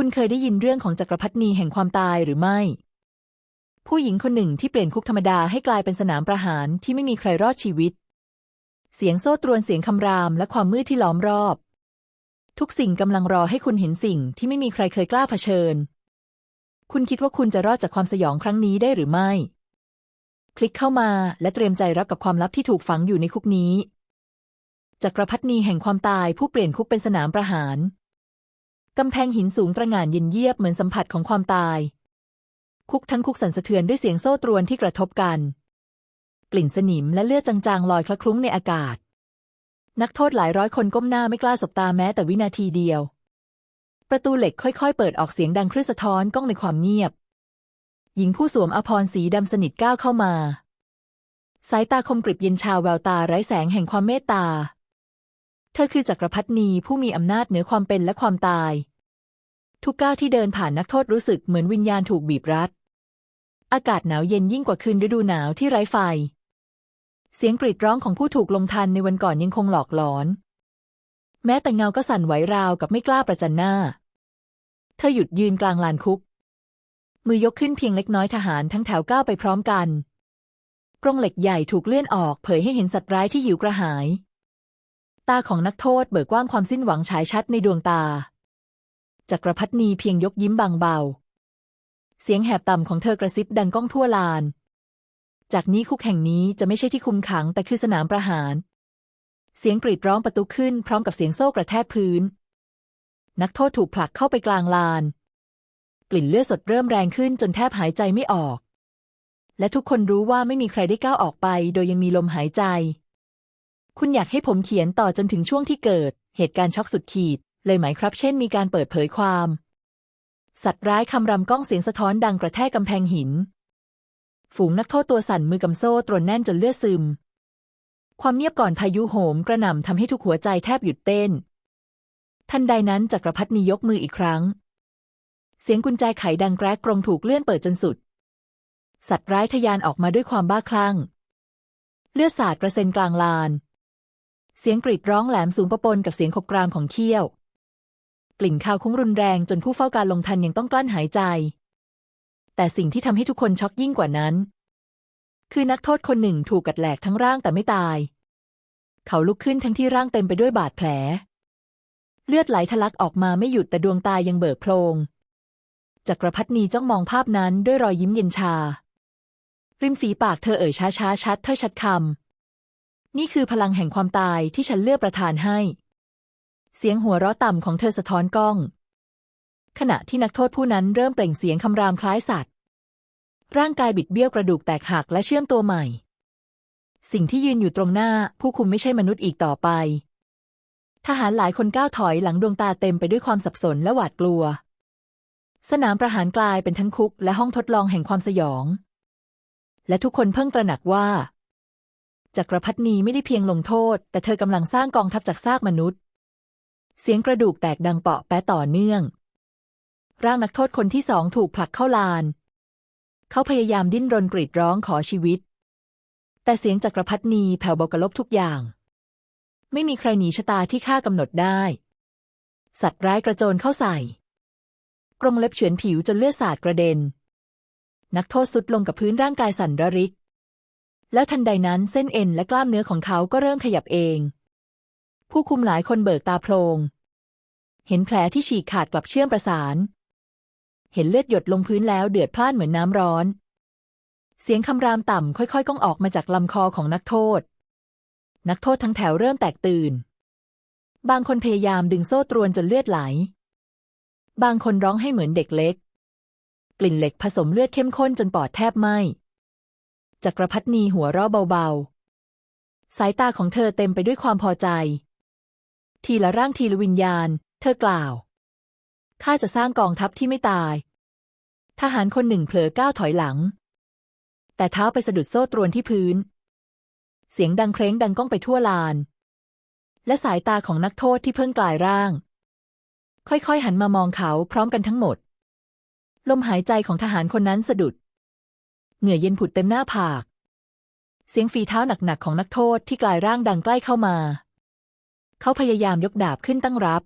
คุณเคยได้ยินเรื่องของจักรพรรดินีแห่งความตายหรือไม่ ผู้หญิงคนหนึ่งที่เปลี่ยนคุกธรรมดาให้กลายเป็นสนามประหารที่ไม่มีใครรอดชีวิต เสียงโซ่ตรวนเสียงคำรามและความมืดที่ล้อมรอบ ทุกสิ่งกำลังรอให้คุณเห็นสิ่งที่ไม่มีใครเคยกล้าเผชิญ คุณคิดว่าคุณจะรอดจากความสยองครั้งนี้ได้หรือไม่ คลิกเข้ามาและเตรียมใจรับกับความลับที่ถูกฝังอยู่ในคุกนี้จักรพรรดินีแห่งความตายผู้เปลี่ยนคุกเป็นสนามประหาร กำแพงหินสูงตระหง่านเย็นเยียบเหมือนสัมผัสของความตาย คุกทั้งคุกสั่นสะเทือนด้วยเสียงโซ่ตรวนที่กระทบกัน กลิ่นสนิมและเลือดจางๆ ลอยคละคลุ้งในอากาศ นักโทษหลายร้อยคนก้มหน้าไม่กล้าสบตาแม้แต่วินาทีเดียว ประตูเหล็กค่อยๆ เปิดออกเสียงดังครื่นสะท้อนก้องในความเงียบ หญิงผู้สวมอภรณ์สีดำสนิทก้าวเข้ามา สายตาคมกริบเย็นชาวแววตาไร้แสงแห่งความเมตตา ธอคือจักรพรรดินีผู้มีอำนาจเหนือความเป็นและความตาย ทุกก้าวที่เดินผ่านนักโทษรู้สึกเหมือนวิญญาณถูกบีบรัด อากาศหนาวเย็นยิ่งกว่าคืนฤดูหนาวที่ไร้ไฟ เสียงกรีดร้องของผู้ถูกลงทันในวันก่อนยังคงหลอกหลอน แม้แต่เงาก็สั่นไหวราวกับไม่กล้าประจันหน้า เธอหยุดยืนกลางลานคุก มือยกขึ้นเพียงเล็กน้อยทหารทั้งแถวก้าวไปพร้อมกันกรงเหล็กใหญ่ถูกเลื่อนออกเผยให้เห็นสัตว์ร้ายที่หิวกระหาย ตาของนักโทษเบิกกว้างความสิ้นหวังฉายชัดในดวงตา จักรพรรดินีเพียงยกยิ้มบางเบา เสียงแหบต่ำของเธอกระซิบดังก้องทั่วลาน จากนี้คุกแห่งนี้จะไม่ใช่ที่คุมขังแต่คือสนามประหาร เสียงกรีดร้องประตูขึ้นพร้อมกับเสียงโซ่กระแทกพื้น นักโทษถูกผลักเข้าไปกลางลาน กลิ่นเลือดสดเริ่มแรงขึ้นจนแทบหายใจไม่ออก และทุกคนรู้ว่าไม่มีใครได้ก้าวออกไป โดยยังมีลมหายใจ คุณอยากให้ผมเขียนต่อจนถึงช่วงที่เกิด เหตุการณ์ช็อกสุดขีด เลยไหมครับ เช่นมีการเปิดเผยความ สัตว์ร้ายคำรำก้องเสียงสะท้อนดังกระแทกกำแพงหิน ฝูงนักโทษตัวสั่นมือกำโซ่ตรวนแน่นจนเลือดซึม ความเงียบก่อนพายุโหมกระหน่ำทำให้ทุกหัวใจแทบหยุดเต้น ทันใดนั้นจักรพรรดินียกมืออีกครั้ง เสียงกุญแจไขดังแกรกกรงถูกเลื่อนเปิดจนสุด สัตว์ร้ายทะยานออกมาด้วยความบ้าคลั่ง เลือดสาดกระเซ็นกลางลาน เสียงกรีดร้องแหลมสูงประปนกับเสียงขบกรามของเขี้ยว กลิ่นคาวคุ้งรุนแรงจนผู้เฝ้าการลงทันยังต้องกลั้นหายใจ แต่สิ่งที่ทำให้ทุกคนช็อกยิ่งกว่านั้น คือนักโทษคนหนึ่งถูกกัดแหลกทั้งร่างแต่ไม่ตาย เขาลุกขึ้นทั้งที่ร่างเต็มไปด้วยบาดแผล เลือดไหลทะลักออกมาไม่หยุดแต่ดวงตายังเบิกโพลงจักรพรรดินีจ้องมองภาพนั้นด้วยรอยยิ้มเย็นชา ริมฝีปากเธอเอ่ยช้าช้าชัดถ้อยชัดคำ นี่คือพลังแห่งความตายที่ฉันเลือกประทานให้ เสียงหัวเราะต่ำของเธอสะท้อนกล้อง ขณะที่นักโทษผู้นั้นเริ่มเปล่งเสียงคำรามคล้ายสัตว์ ร่างกายบิดเบี้ยวกระดูกแตกหักและเชื่อมตัวใหม่ สิ่งที่ยืนอยู่ตรงหน้าผู้คุมไม่ใช่มนุษย์อีกต่อไป ทหารหลายคนก้าวถอยหลังดวงตาเต็มไปด้วยความสับสนและหวาดกลัว สนามประหารกลายเป็นทั้งคุกและห้องทดลองแห่งความสยอง และทุกคนเพิ่งตระหนักว่า จักรพรรดินีไม่ได้เพียงลงโทษ แต่เธอกำลังสร้างกองทัพจากซากมนุษย์ เสียงกระดูกแตกดังเปาะแปะต่อเนื่อง ร่างนักโทษคนที่สองถูกผลักเข้าลาน เขาพยายามดิ้นรนกรีดร้องขอชีวิต แต่เสียงจักรพรรดินีแผ่วเบากระลบทุกอย่าง ไม่มีใครหนีชะตาที่ข้ากำหนดได้ สัตว์ร้ายกระโจนเข้าใส่ กรงเล็บเฉือนผิวจนเลือดสาดกระเด็น นักโทษสุดลงกับพื้นร่างกายสั่นระริก แล้วทันใดนั้นเส้นเอ็นและกล้ามเนื้อของเขาก็เริ่มขยับเอง ผู้คุมหลายคนเบิกตาโพลงเห็นแผลที่ฉีกขาดกลับเชื่อมประสาน เห็นเลือดหยดลงพื้นแล้วเดือดพล่านเหมือนน้ำร้อน เสียงคำรามต่ำค่อยๆ ก้องออกมาจากลำคอของนักโทษ นักโทษทั้งแถวเริ่มแตกตื่น บางคนพยายามดึงโซ่ตรวนจนเลือดไหล บางคนร้องให้เหมือนเด็กเล็ก กลิ่นเหล็กผสมเลือดเข้มข้นจนปอดแทบไหม้ จักรพรรดินีหัวเราะเบาๆ สายตาของเธอเต็มไปด้วยความพอใจ ทีละร่างทีละวิญญาณ เธอกล่าว ข้าจะสร้างกองทัพที่ไม่ตาย ทหารคนหนึ่งเผลอก้าวถอยหลัง แต่เท้าไปสะดุดโซ่ตรวนที่พื้น เสียงดังเคร้งดังก้องไปทั่วลาน และสายตาของนักโทษที่เพิ่งกลายร่าง ค่อยๆหันมามองเขาพร้อมกันทั้งหมด ลมหายใจของทหารคนนั้นสะดุด เหงื่อเย็นผุดเต็มหน้าผาก เสียงฝีเท้าหนักๆของนักโทษที่กลายร่างดังใกล้เข้ามา เขาพยายามยกดาบขึ้นตั้งรับ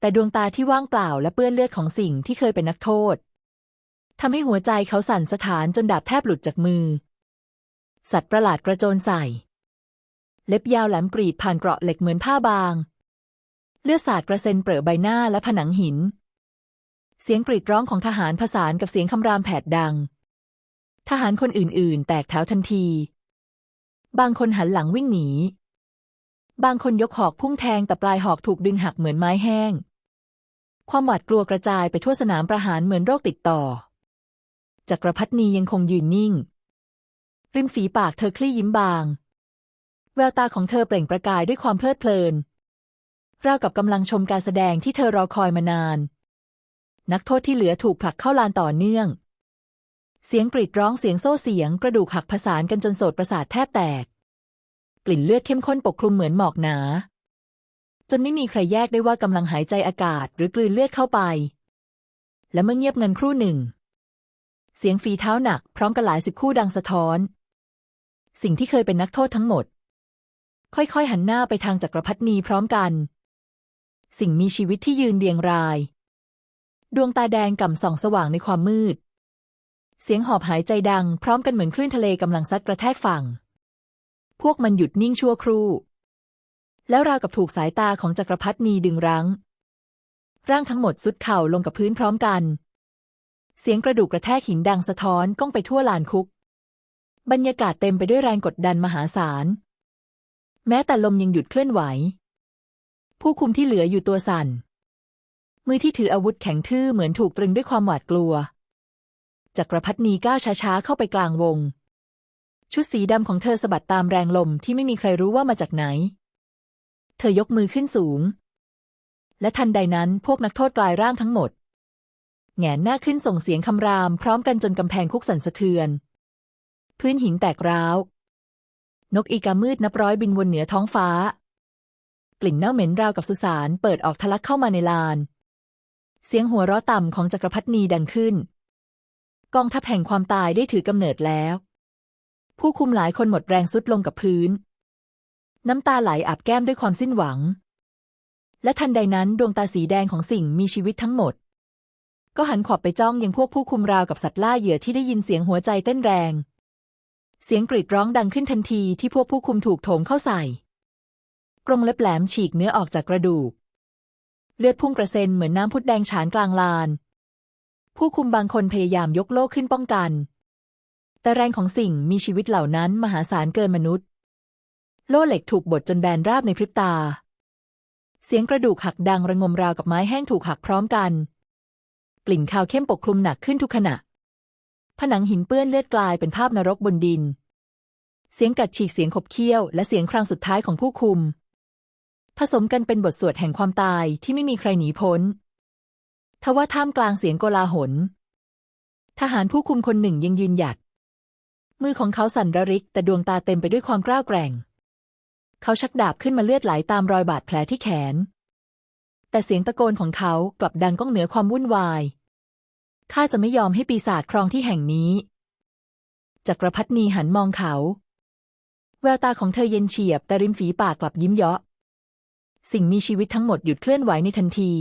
แต่ดวงตาที่ว่างเปล่าและเปื้อนเลือดของสิ่งที่เคยเป็นนักโทษทำให้หัวใจเขาสั่นสะท้านจนดาบแทบหลุดจากมือ สัตว์ประหลาดกระโจนใส่ เล็บยาวแหลมกรีดผ่านเกราะเหล็กเหมือนผ้าบาง เลือดสาดกระเซ็นเปรอะใบหน้าและผนังหิน เสียงกรีดร้องของทหารผสานกับเสียงคำรามแผดดัง ทหารคนอื่นๆ แตกแถวทันที บางคนหันหลังวิ่งหนี บางคนยกหอกพุ่งแทงแต่ปลายหอกถูกดึงหักเหมือนไม้แห้ง ความหวาดกลัวกระจายไปทั่วสนามประหารเหมือนโรคติดต่อ จักรพรรดินียังคงยืนนิ่ง ริมฝีปากเธอคลี่ยิ้มบาง แววตาของเธอเปล่งประกายด้วยความเพลิดเพลินราวกับกำลังชมการแสดงที่เธอรอคอยมานาน นักโทษที่เหลือถูกผลักเข้าลานต่อเนื่อง เสียงกรีดร้องเสียงโซ่เสียงกระดูกหักผสานกันจนโสดประสาทแทบแตก กลิ่นเลือดเข้มข้นปกคลุมเหมือนหมอกหนา จนไม่มีใครแยกได้ว่ากำลังหายใจอากาศหรือกลืนเลือดเข้าไป และเมื่อเงียบเงินครู่หนึ่ง เสียงฝีเท้าหนักพร้อมกันหลายสิบคู่ดังสะท้อน สิ่งที่เคยเป็นนักโทษทั้งหมด ค่อยๆหันหน้าไปทางจักรพรรดินีพร้อมกัน สิ่งมีชีวิตที่ยืนเรียงราย ดวงตาแดงก่ำส่องสว่างในความมืด เสียงหอบหายใจดัง พร้อมกันเหมือนคลื่นทะเลกำลังซัดกระแทกฝั่ง พวกมันหยุดนิ่งชั่วครู่ แล้วราวกับถูกสายตาของจักรพรรดินีดึงรั้ง ร่างทั้งหมดสุดเข่าลงกับพื้นพร้อมกัน เสียงกระดูกกระแทกหินดังสะท้อนก้องไปทั่วลานคุก บรรยากาศเต็มไปด้วยแรงกดดันมหาศาล แม้แต่ลมยังหยุดเคลื่อนไหว ผู้คุมที่เหลืออยู่ตัวสั่น มือที่ถืออาวุธแข็งทื่อเหมือนถูกตรึงด้วยความหวาดกลัว จักรพรรดินีก้าวช้าๆเข้าไปกลางวง ชุดสีดำของเธอสะบัดตามแรงลมที่ไม่มีใครรู้ว่ามาจากไหน เธอยกมือขึ้นสูง และทันใดนั้นพวกนักโทษกลายร่างทั้งหมดแหงนหน้าขึ้นส่งเสียงคำรามพร้อมกันจนกำแพงคุกสั่นสะเทือน พื้นหินแตกร้าว นกอีกามืดนับร้อยบินวนเหนือท้องฟ้า กลิ่นเน่าเหม็นราวกับสุสานเปิดออกทะลักเข้ามาในลาน เสียงหัวเราะต่ำของจักรพรรดินีดังขึ้น กองทัพแห่งความตายได้ถือกำเนิดแล้ว ผู้คุมหลายคนหมดแรงสุดลงกับพื้น น้ำตาไหลอาบแก้มด้วยความสิ้นหวัง และทันใดนั้นดวงตาสีแดงของสิ่งมีชีวิตทั้งหมด ก็หันขอบไปจ้องยังพวกผู้คุมราวกับสัตว์ล่าเหยื่อที่ได้ยินเสียงหัวใจเต้นแรง เสียงกรีดร้องดังขึ้นทันทีที่พวกผู้คุมถูกโถมเข้าใส่กรงเล็บแหลมฉีกเนื้อออกจากกระดูก เลือดพุ่งกระเซ็นเหมือนน้ำพุดแดงฉานกลางลาน ผู้คุมบางคนพยายามยกโล่ขึ้นป้องกัน แต่แรงของสิ่งมีชีวิตเหล่านั้นมหาศาลเกินมนุษย์ โล่เหล็กถูกบดจนแบนราบในพริบตา เสียงกระดูกหักดังระงมราวกับไม้แห้งถูกหักพร้อมกัน กลิ่นคาวเข้มปกคลุมหนักขึ้นทุกขณะ ผนังหินเปื้อนเลือดกลายเป็นภาพนรกบนดิน เสียงกัดฉีกเสียงขบเคี้ยว และเสียงครางสุดท้ายของผู้คุม ผสมกันเป็นบทสวดแห่งความตายที่ไม่มีใครหนีพ้น ทว่าท่ามกลางเสียงโกลาหล ทหารผู้คุมคนหนึ่งยังยืนหยัด มือของเขาสั่นระริก แต่ดวงตาเต็มไปด้วยความกล้าแกร่ง เขาชักดาบขึ้นมาเลือดไหลตามรอยบาดแผลที่แขน แต่เสียงตะโกนของเขากลับดังก้องเหนือความวุ่นวาย ข้าจะไม่ยอมให้ปีศาจครองที่แห่งนี้ จักรพรรดินีหันมองเขา แววตาของเธอเย็นเฉียบแต่ริมฝีปากกลับยิ้มเยาะ สิ่งมีชีวิตทั้งหมดหยุดเคลื่อนไหวในทันที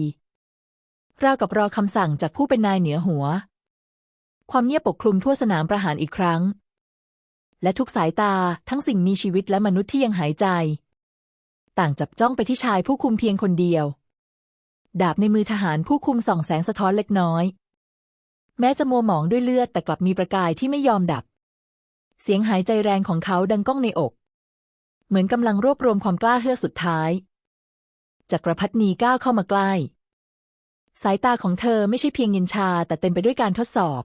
ราวกับรอคำสั่งจากผู้เป็นนายเหนือหัว ความเงียบปกคลุมทั่วสนามประหารอีกครั้ง และทุกสายตาทั้งสิ่งมีชีวิตและมนุษย์ที่ยังหายใจ ต่างจับจ้องไปที่ชายผู้คุมเพียงคนเดียว ดาบในมือทหารผู้คุมส่องแสงสะท้อนเล็กน้อย แม้จะมัวหมองด้วยเลือดแต่กลับมีประกายที่ไม่ยอมดับ เสียงหายใจแรงของเขาดังก้องในอก เหมือนกำลังรวบรวมความกล้าเฮือกสุดท้ายจักรพรรดินีก้าวเข้ามาใกล้ สายตาของเธอไม่ใช่เพียงเย็นชาแต่เต็มไปด้วยการทดสอบ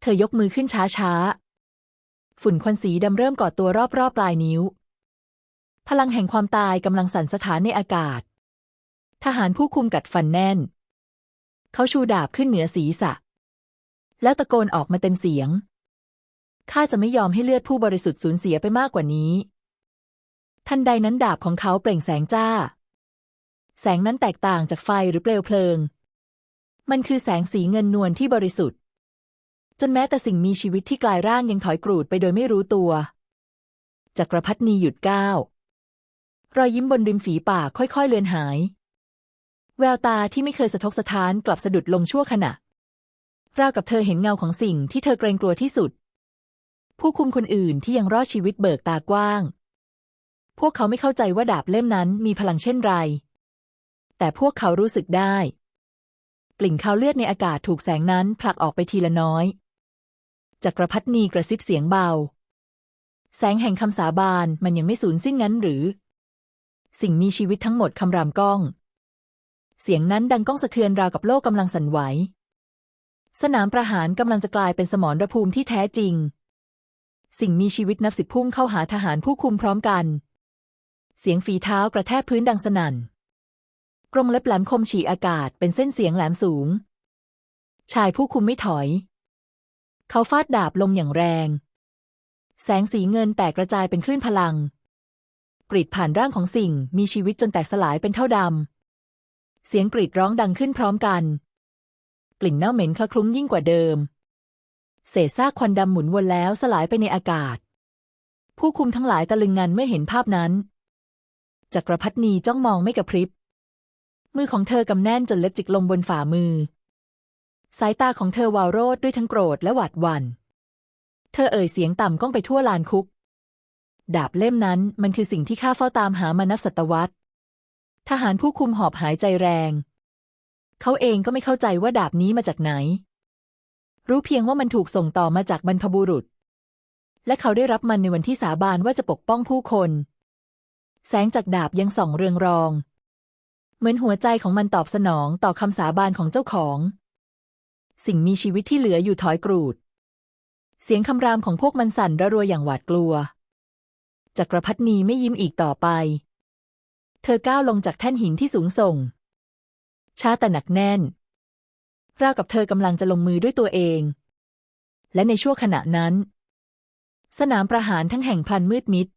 เธอยกมือขึ้นช้าๆ ฝุ่นควันสีดำเริ่มก่อตัวรอบๆปลายนิ้ว พลังแห่งความตายกำลังสั่นสถานในอากาศ ทหารผู้คุมกัดฟันแน่น เขาชูดาบขึ้นเหนือศีรษะ แล้วตะโกนออกมาเต็มเสียง ข้าจะไม่ยอมให้เลือดผู้บริสุทธิ์สูญเสียไปมากกว่านี้ ทันใดนั้นดาบของเขาเปล่งแสงจ้า แสงนั้นแตกต่างจากไฟหรือเปลวเพลิง มันคือแสงสีเงินนวลที่บริสุทธิ์ จนแม้แต่สิ่งมีชีวิตที่กลายร่างยังถอยกรูดไปโดยไม่รู้ตัวจักรพรรดินีหยุดก้าวรอยยิ้มบนริมฝีปากค่อยๆ เลือนหาย แววตาที่ไม่เคยสะทกสะท้านกลับสะดุดลงชั่วขณะราวกับเธอเห็นเงาของสิ่งที่เธอเกรงกลัวที่สุด ผู้คุมคนอื่นที่ยังรอดชีวิตเบิกตากว้าง พวกเขาไม่เข้าใจว่าดาบเล่มนั้นมีพลังเช่นไร แต่พวกเขารู้สึกได้ กลิ่นคาวเลือดในอากาศถูกแสงนั้นผลักออกไปทีละน้อย จักรพรรดินีกระซิบเสียงเบา แสงแห่งคำสาบานมันยังไม่สูญสิ้นงั้นหรือ สิ่งมีชีวิตทั้งหมดคำรามก้อง เสียงนั้นดังก้องสะเทือนราวกับโลกกำลังสั่นไหว สนามประหารกำลังจะกลายเป็นสมรภูมิที่แท้จริง สิ่งมีชีวิตนับสิบพุ่งเข้าหาทหารผู้คุมพร้อมกัน เสียงฝีเท้ากระแทกพื้นดังสนั่น กรงเล็บแหลมคมฉี่อากาศเป็นเส้นเสียงแหลมสูง ชายผู้คุมไม่ถอย เขาฟาดดาบลงอย่างแรง แสงสีเงินแตกกระจายเป็นคลื่นพลัง กรีดผ่านร่างของสิ่งมีชีวิตจนแตกสลายเป็นเท่าดำ เสียงกรีดร้องดังขึ้นพร้อมกัน กลิ่นเน่าเหม็นคละคลุ้งยิ่งกว่าเดิม เศษซากควันดำหมุนวนแล้วสลายไปในอากาศ ผู้คุมทั้งหลายตะลึงงันเมื่อเห็นภาพนั้นจักรพรรดินีจ้องมองไม่กระพริบ มือของเธอกำแน่นจนเล็บจิกลงบนฝ่ามือ สายตาของเธอวาวโรดด้วยทั้งโกรธและหวาดหวัน่น เธอเอ่ยเสียงต่ำก้องไปทั่วลานคุก ดาบเล่มนั้นมันคือสิ่งที่ข้าเฝ้าตามหามานับศตวรรษ ทหารผู้คุมหอบหายใจแรง เขาเองก็ไม่เข้าใจว่าดาบนี้มาจากไหน รู้เพียงว่ามันถูกส่งต่อมาจากบรรพบุรุษ และเขาได้รับมันในวันที่สาบานว่าจะปกป้องผู้คน แสงจากดาบยังส่องเรืองรอง เหมือนหัวใจของมันตอบสนองต่อคำสาบานของเจ้าของ สิ่งมีชีวิตที่เหลืออยู่ถอยกรูด เสียงคำรามของพวกมันสั่นระรัวอย่างหวาดกลัว จักรพรรดินีไม่ยิ้มอีกต่อไป เธอก้าวลงจากแท่นหินที่สูงส่ง ช้าแต่หนักแน่น ราวกับเธอกำลังจะลงมือด้วยตัวเอง และในชั่วขณะนั้น สนามประหารทั้งแห่งพลันมืดมิด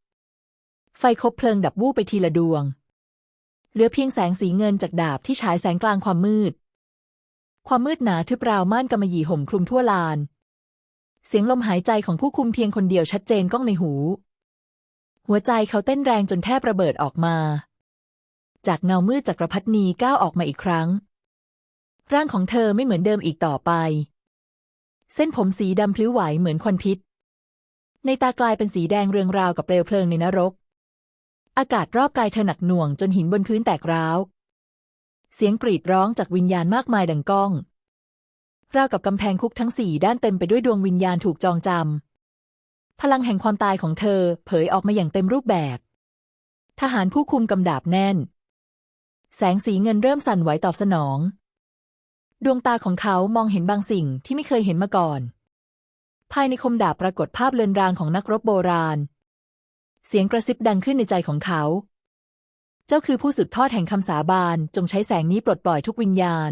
ไฟคบเพลิงดับวูบไปทีละดวง เหลือเพียงแสงสีเงินจากดาบที่ฉายแสงกลางความมืด ความมืดหนาทึบราวม่านกำมะหยี่ห่มคลุมทั่วลาน เสียงลมหายใจของผู้คุมเพียงคนเดียวชัดเจนก้องในหู หัวใจเขาเต้นแรงจนแทบระเบิดออกมา จากเงามืดจักรพรรดินีก้าวออกมาอีกครั้ง ร่างของเธอไม่เหมือนเดิมอีกต่อไป เส้นผมสีดำพลิ้วไหวเหมือนควันพิษ ในตากลายเป็นสีแดงเรืองราวกับเปลวเพลิงในนรก อากาศรอบกายเธอหนักหน่วงจนหินบนพื้นแตกร้าว เสียงกรีดร้องจากวิญญาณมากมายดังก้อง ราวกับกำแพงคุกทั้งสี่ด้านเต็มไปด้วยดวงวิญญาณถูกจองจำ พลังแห่งความตายของเธอเผยออกมาอย่างเต็มรูปแบบ ทหารผู้คุมกำดาบแน่น แสงสีเงินเริ่มสั่นไหวตอบสนอง ดวงตาของเขามองเห็นบางสิ่งที่ไม่เคยเห็นมาก่อน ภายในคมดาบปรากฏภาพเลือนรางของนักรบโบราณ เสียงกระซิบดังขึ้นในใจของเขา เจ้าคือผู้สืบทอดแห่งคำสาบาน จงใช้แสงนี้ปลดปล่อยทุกวิญญาณ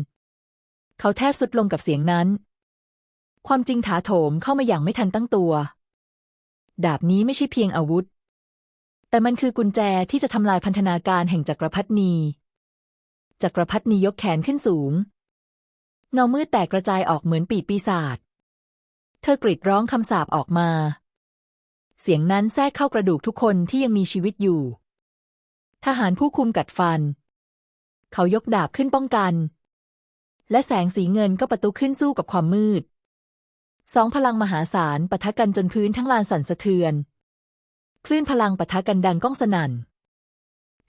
เขาแทบสุดลงกับเสียงนั้น ความจริงถาโถมเข้ามาอย่างไม่ทันตั้งตัว ดาบนี้ไม่ใช่เพียงอาวุธ แต่มันคือกุญแจที่จะทำลายพันธนาการแห่งจักรพรรดินีจักรพรรดินียกแขนขึ้นสูง เงามืดแตกกระจายออกเหมือนปีปีศาจ เธอกรีดร้องคำสาปออกมา เสียงนั้นแทรกเข้ากระดูกทุกคนที่ยังมีชีวิตอยู่ ทหารผู้คุมกัดฟัน เขายกดาบขึ้นป้องกัน และแสงสีเงินก็ประตูขึ้นสู้กับความมืด สองพลังมหาศาลปะทะกันจนพื้นทั้งลานสั่นสะเทือน คลื่นพลังปะทะกันดังก้องสนั่น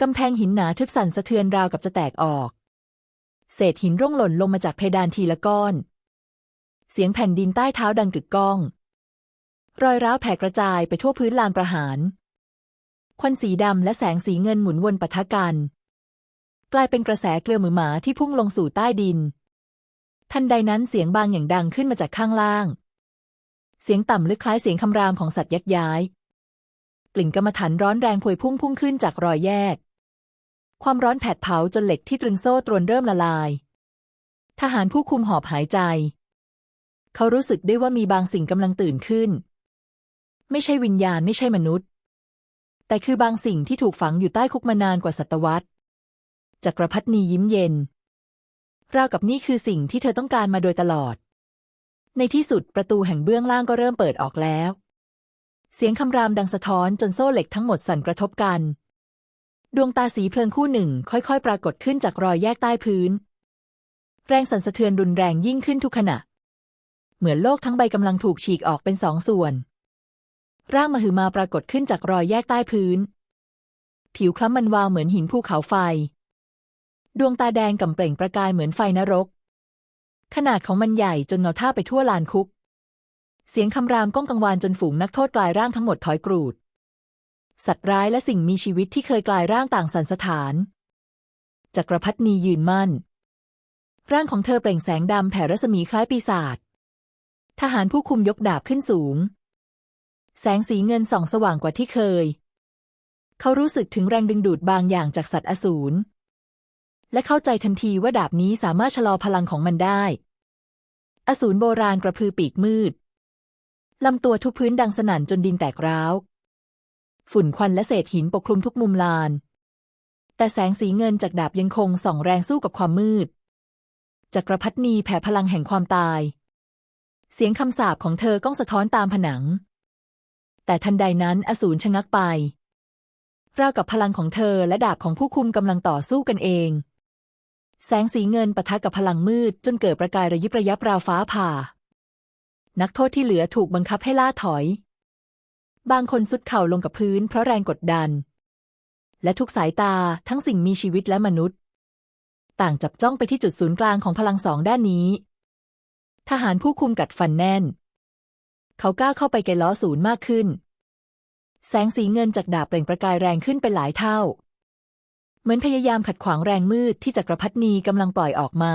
กำแพงหินหนาทึบสั่นสะเทือนราวกับจะแตกออก เศษหินร่วงหล่นลงมาจากเพดานทีละก้อน เสียงแผ่นดินใต้เท้าดังกึกก้อง รอยร้าวแผ่กระจายไปทั่วพื้นลานประหาร ควันสีดำและแสงสีเงินหมุนวนปะทะกัน กลายเป็นกระแสเกลือมือหมาที่พุ่งลงสู่ใต้ดิน ทันใดนั้นเสียงบางอย่างดังขึ้นมาจากข้างล่าง เสียงต่ำลึกคล้ายเสียงคำรามของสัตว์ยักย้าย กลิ่นกรรมฐานร้อนแรงพวยพุ่งพุ่งขึ้นจากรอยแยก ความร้อนแผดเผาจนเหล็กที่ตรึงโซ่ตรวนเริ่มละลาย ทหารผู้คุมหอบหายใจ เขารู้สึกได้ว่ามีบางสิ่งกำลังตื่นขึ้น ไม่ใช่วิญญาณไม่ใช่มนุษย์ แต่คือบางสิ่งที่ถูกฝังอยู่ใต้คุกมานานกว่าศตวรรษจักรพรรดินียิ้มเย็น ราวกับนี่คือสิ่งที่เธอต้องการมาโดยตลอด ในที่สุดประตูแห่งเบื้องล่างก็เริ่มเปิดออกแล้ว เสียงคำรามดังสะท้อนจนโซ่เหล็กทั้งหมดสั่นกระทบกัน ดวงตาสีเพลิงคู่หนึ่งค่อยๆ ปรากฏขึ้นจากรอยแยกใต้พื้น แรงสั่นสะเทือนรุนแรงยิ่งขึ้นทุกขณะ เหมือนโลกทั้งใบกำลังถูกฉีกออกเป็นสองส่วน ร่างมหึมาปรากฏขึ้นจากรอยแยกใต้พื้น ผิวคล้ำมันวาวเหมือนหินภูเขาไฟ ดวงตาแดงก่ำเปล่งประกายเหมือนไฟนรก ขนาดของมันใหญ่จนเงาท่าไปทั่วลานคุก เสียงคำรามก้องกังวานจนฝูงนักโทษกลายร่างทั้งหมดถอยกรูด สัตว์ร้ายและสิ่งมีชีวิตที่เคยกลายร่างต่างสันสถาน จักรพรรดินียืนมั่น ร่างของเธอเปล่งแสงดำแผ่รัศมีคล้ายปีศาจทหารผู้คุมยกดาบขึ้นสูง แสงสีเงินส่องสว่างกว่าที่เคย เขารู้สึกถึงแรงดึงดูดบางอย่างจากสัตว์อสูร และเข้าใจทันทีว่าดาบนี้สามารถชะลอพลังของมันได้ อสูรโบราณกระพือปีกมืด ลำตัวทุกพื้นดังสนั่นจนดินแตกร้าว ฝุ่นควันและเศษหินปกคลุมทุกมุมลาน แต่แสงสีเงินจากดาบยังคงส่องแรงสู้กับความมืด จักรพรรดินีแผ่พลังแห่งความตาย เสียงคำสาปของเธอก้องสะท้อนตามผนัง แต่ทันใดนั้นอสูรชะงักไป ราวกับพลังของเธอและดาบของผู้คุมกำลังต่อสู้กันเอง แสงสีเงินปะทะกับพลังมืดจนเกิดประกายระยิบระยับราวฟ้าผ่า นักโทษที่เหลือถูกบังคับให้ล่าถอย บางคนสุดเข่าลงกับพื้นเพราะแรงกดดัน และทุกสายตาทั้งสิ่งมีชีวิตและมนุษย์ ต่างจับจ้องไปที่จุดศูนย์กลางของพลังสองด้านนี้ ทหารผู้คุมกัดฟันแน่น เขาก้าวเข้าไปไกลล้อศูนย์มากขึ้น แสงสีเงินจากดาบเปล่งประกายแรงขึ้นเป็นหลายเท่า เหมือนพยายามขัดขวางแรงมืดที่จักรพรรดินีกำลังปล่อยออกมา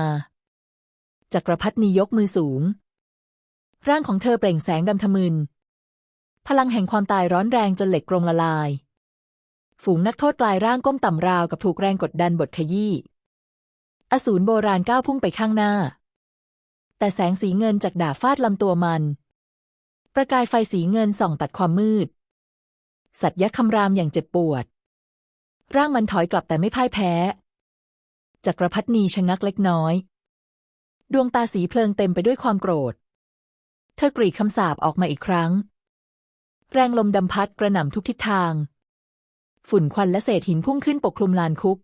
จักรพรรดินียกมือสูง ร่างของเธอเปล่งแสงดำทะมึน พลังแห่งความตายร้อนแรงจนเหล็กกรงละลาย ฝูงนักโทษกลายร่างก้มต่ำราวกับถูกแรงกดดันบดขยี้ อสูรโบราณก้าวพุ่งไปข้างหน้าแต่แสงสีเงินจากดาบฟาดลำตัวมัน ประกายไฟสีเงินส่องตัดความมืด สัตย์คำรามอย่างเจ็บปวด ร่างมันถอยกลับแต่ไม่พ่ายแพ้ จักรพรรดินีชะงักเล็กน้อย ดวงตาสีเพลิงเต็มไปด้วยความโกรธ เธอกรีดคำสาปออกมาอีกครั้ง แรงลมดำพัดกระหน่ำทุกทิศทาง ฝุ่นควันและเศษหินพุ่งขึ้นปกคลุมลานคุก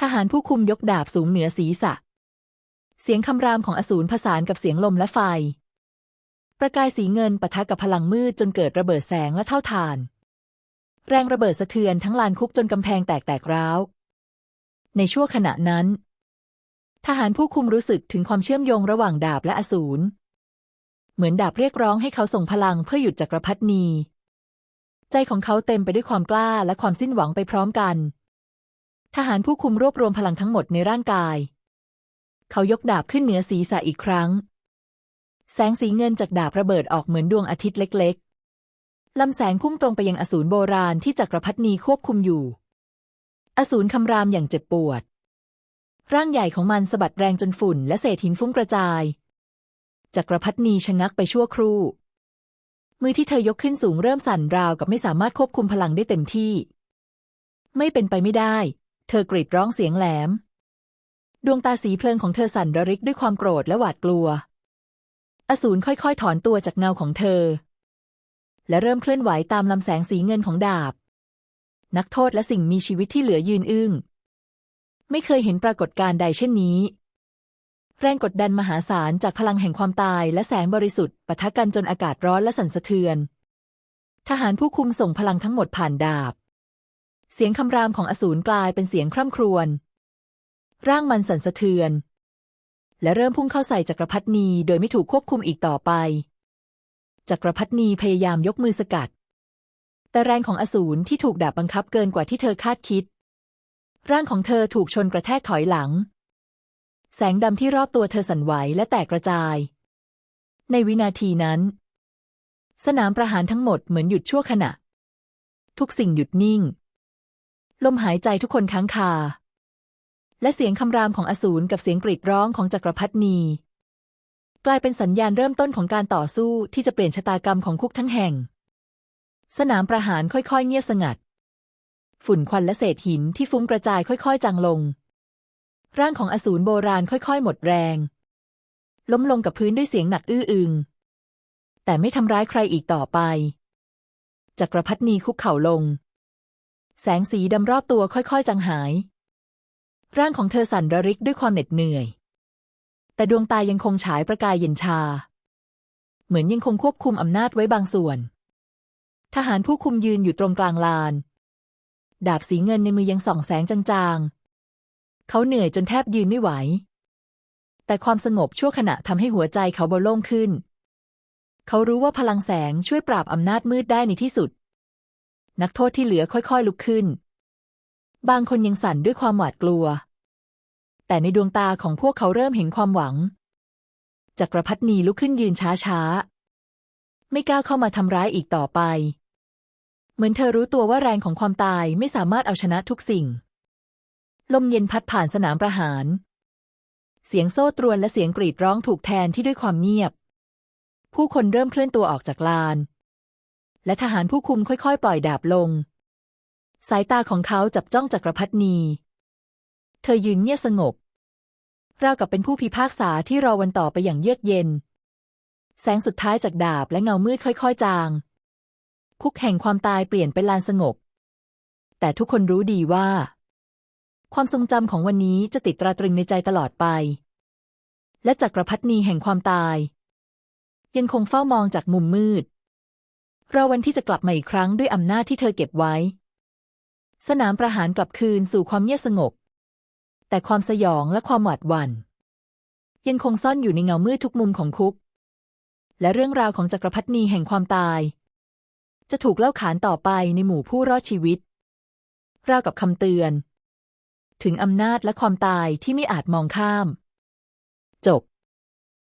ทหารผู้คุมยกดาบสูงเหนือศีรษะ เสียงคำรามของอสูรผสานกับเสียงลมและไฟ ประกายสีเงินปะทะกับพลังมืดจนเกิดระเบิดแสงและเท่าทาน แรงระเบิดสะเทือนทั้งลานคุกจนกำแพงแตกแตกร้าว ในชั่วขณะนั้น ทหารผู้คุมรู้สึกถึงความเชื่อมโยงระหว่างดาบและอสูร เหมือนดาบเรียกร้องให้เขาส่งพลังเพื่อหยุดจักรพรรดินี ใจของเขาเต็มไปด้วยความกล้าและความสิ้นหวังไปพร้อมกัน ทหารผู้คุมรวบรวมพลังทั้งหมดในร่างกาย เขายกดาบขึ้นเหนือศีรษะอีกครั้ง แสงสีเงินจากดาบระเบิดออกเหมือนดวงอาทิตย์เล็ก ๆ ลำแสงพุ่งตรงไปยังอสูรโบราณที่จักรพรรดินีควบคุมอยู่ อสูรคำรามอย่างเจ็บปวด ร่างใหญ่ของมันสะบัดแรงจนฝุ่นและเศษหินฟุ้งกระจาย จักรพรรดินีชะงักไปชั่วครู่ มือที่เธอยกขึ้นสูงเริ่มสั่นราวกับไม่สามารถควบคุมพลังได้เต็มที่ ไม่เป็นไปไม่ได้ เธอกรีดร้องเสียงแหลม ดวงตาสีเพลิงของเธอสั่นระริกด้วยความโกรธและหวาดกลัว อสูรค่อยๆ ถอนตัวจากเงาของเธอ และเริ่มเคลื่อนไหวตามลำแสงสีเงินของดาบ นักโทษและสิ่งมีชีวิตที่เหลือยืนอึ้ง ไม่เคยเห็นปรากฏการณ์ใดเช่นนี้ แรงกดดันมหาศาลจากพลังแห่งความตายและแสงบริสุทธิ์ปะทะกันจนอากาศร้อนและสั่นสะเทือน ทหารผู้คุมส่งพลังทั้งหมดผ่านดาบ เสียงคำรามของอสูรกลายเป็นเสียงคร่ำครวญร่างมันสั่นสะเทือน และเริ่มพุ่งเข้าใส่จักรพรรดินีโดยไม่ถูกควบคุมอีกต่อไป จักรพรรดินีพยายามยกมือสกัด แต่แรงของอสูรที่ถูกดาบบังคับเกินกว่าที่เธอคาดคิด ร่างของเธอถูกชนกระแทกถอยหลัง แสงดำที่รอบตัวเธอสั่นไหวและแตกกระจาย ในวินาทีนั้น สนามประหารทั้งหมดเหมือนหยุดชั่วขณะ ทุกสิ่งหยุดนิ่ง ลมหายใจทุกคนค้างคา และเสียงคำรามของอสูรกับเสียงกรีดร้องของจักรพรรดินีกลายเป็นสัญญาณเริ่มต้นของการต่อสู้ที่จะเปลี่ยนชะตากรรมของคุกทั้งแห่ง สนามประหารค่อยๆ เงียบสงัด ฝุ่นควันและเศษหินที่ฟุ้งกระจายค่อยๆ จางลง ร่างของอสูรโบราณค่อยๆ หมดแรง ล้มลงกับพื้นด้วยเสียงหนักอื้ออึง แต่ไม่ทำร้ายใครอีกต่อไป จักรพรรดินีคุกเข่าลง แสงสีดำรอบตัวค่อยๆ จางหาย ร่างของเธอสั่นระริกด้วยความเหน็ดเหนื่อย แต่ดวงตายังคงฉายประกายเย็นชา เหมือนยังคงควบคุมอำนาจไว้บางส่วน ทหารผู้คุมยืนอยู่ตรงกลางลาน ดาบสีเงินในมือยังส่องแสงจางๆ เขาเหนื่อยจนแทบยืนไม่ไหว แต่ความสงบชั่วขณะทำให้หัวใจเขาเบาโล่งขึ้น เขารู้ว่าพลังแสงช่วยปราบอำนาจมืดได้ในที่สุด นักโทษที่เหลือค่อยๆลุกขึ้น บางคนยังสั่นด้วยความหวาดกลัว แต่ในดวงตาของพวกเขาเริ่มเห็นความหวัง จักรพรรดินีลุกขึ้นยืนช้าๆ ไม่กล้าเข้ามาทำร้ายอีกต่อไป เหมือนเธอรู้ตัวว่าแรงของความตายไม่สามารถเอาชนะทุกสิ่ง ลมเย็นพัดผ่านสนามประหาร เสียงโซ่ตรวนและเสียงกรีดร้องถูกแทนที่ด้วยความเงียบ ผู้คนเริ่มเคลื่อนตัวออกจากลาน และทหารผู้คุมค่อยๆ ปล่อยดาบลง สายตาของเขาจับจ้องจักรพรรดินี เธอยืนเงียบสงบ ราวกับเป็นผู้พิพากษาที่รอวันต่อไปอย่างเยือกเย็น แสงสุดท้ายจากดาบและเงามืดค่อยๆ จาง คุกแห่งความตายเปลี่ยนเป็นลานสงบ แต่ทุกคนรู้ดีว่า ความทรงจำของวันนี้จะติดตราตรึงในใจตลอดไป และจักรพรรดินีแห่งความตาย ยังคงเฝ้ามองจากมุมมืดรอวันที่จะกลับมาอีกครั้งด้วยอำนาจที่เธอเก็บไว้ สนามประหารกลับคืนสู่ความเงียบสงบ แต่ความสยองและความหวาดหวัน่น ยังคงซ่อนอยู่ในเงามืดทุกมุมของคุก และเรื่องราวของจักรพรรดินีแห่งความตาย จะถูกเล่าขานต่อไปในหมู่ผู้รอดชีวิต ราวกับคำเตือน ถึงอำนาจและความตายที่ไม่อาจมองข้าม จบ